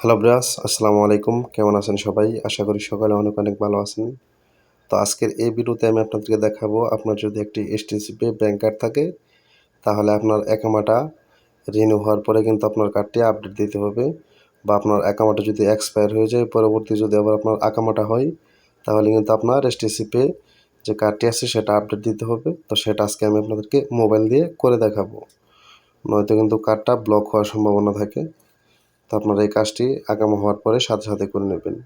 Hello brass আসসালামু আলাইকুম কেমন আছেন সবাই? আশা করি সকালে অনেক অনেক ভালো আছেন। তো আজকের এই ভিডিওতে আমি আপনাদেরকে দেখাবো আপনার যদি একটি এসটিসি পে ব্যাংক কার্ড থাকে, তাহলে আপনার অ্যাকামাটা রিনিউ হওয়ার পরে কিন্তু আপনার কার্ডটি আপডেট দিতে হবে। বা আপনার অ্যাকামাটা যদি এক্সপায়ার হয়ে যায়, পরবর্তী যদি আবার আপনার আকামাটা হয়, তাহলে কিন্তু আপনার এসটিসি পে যে কার্ডটি আছে, সেটা আপডেট দিতে হবে। তো সেটা আজকে আমি আপনাদেরকে মোবাইল দিয়ে করে দেখাবো। নয়তো কিন্তু কার্ডটা ব্লক হওয়ার সম্ভাবনা থাকে। তো আপনারা এই কাজটি আগাম হওয়ার পরে সাথে সাথে করে নেবেন।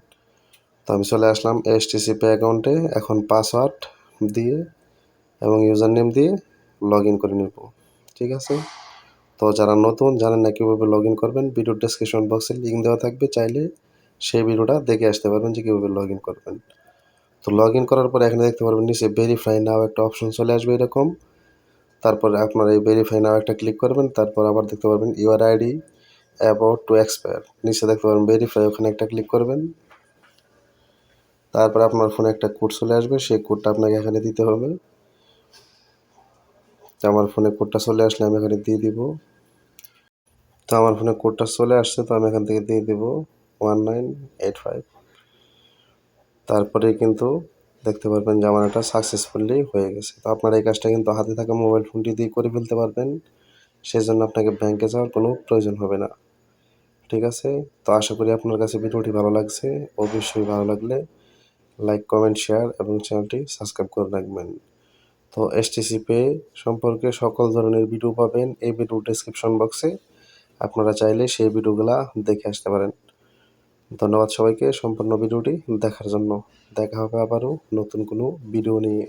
তো আমি চলে আসলাম এসটিসি পে অ্যাকাউন্টে, এখন পাসওয়ার্ড দিয়ে এবং ইউজার নেম দিয়ে লগ ইন করে নেব। ঠিক আছে? তো যারা নতুন, জানেন না কীভাবে লগ ইন করবেন ভিডিও ডেসক্রিপশন বক্সে লিঙ্ক দেওয়া থাকবে, চাইলে সেই ভিডিওটা দেখে আসতে পারবেন যে কীভাবে লগ ইন করবেন। তো লগ ইন করার পরে এখানে দেখতে পারবেন, নিচে ভেরিফাই নাও একটা অপশন চলে আসবে এরকম। তারপর আপনার এই ভেরিফাই নাও একটা ক্লিক করবেন, তারপর আবার দেখতে পারবেন your ID about to expire নিচে দেখতে পারেন ভেরিফাই ওখানে একটা ক্লিক করবেন। তারপর আপনার ফোনে একটা কোড চলে আসবে, সেই কোডটা আপনাকে এখানে দিতে হবে। তো আমার ফোনে কোডটা চলে আসলে আমি এখানে দিয়ে দিব। তো আমার ফোনে কোডটা চলে আসছে, তো আমি এখান থেকে দিয়ে দিব ওয়ান নাইন এইট ফাইভ তারপরে কিন্তু দেখতে পারবেন যে আমার এটা সাকসেসফুলি হয়ে গেছে। তো আপনার এই কাজটা কিন্তু হাতে থাকা মোবাইল ফোনটি দিয়ে করে ফেলতে পারবেন। সেই জন্য আপনাকে ব্যাংকে যাওয়ার কোনো প্রয়োজন হবে না। ঠিক আছে? তো আশা করি আপনার কাছে ভিডিওটি ভালো লাগছে। অবশ্যই ভালো লাগলে লাইক কমেন্ট শেয়ার এবং চ্যানেলটি সাবস্ক্রাইব করে রাখবেন। তো এসটিসি পে সম্পর্কে সকল ধরনের ভিডিও পাবেন এই ভিডিও ডিসক্রিপশন বক্সে আপনারা চাইলে সেই ভিডিওগুলা দেখে আসতে পারেন। ধন্যবাদ সবাইকে সম্পূর্ণ ভিডিওটি দেখার জন্য। দেখা হবে আবারও নতুন কোনো ভিডিও নিয়ে।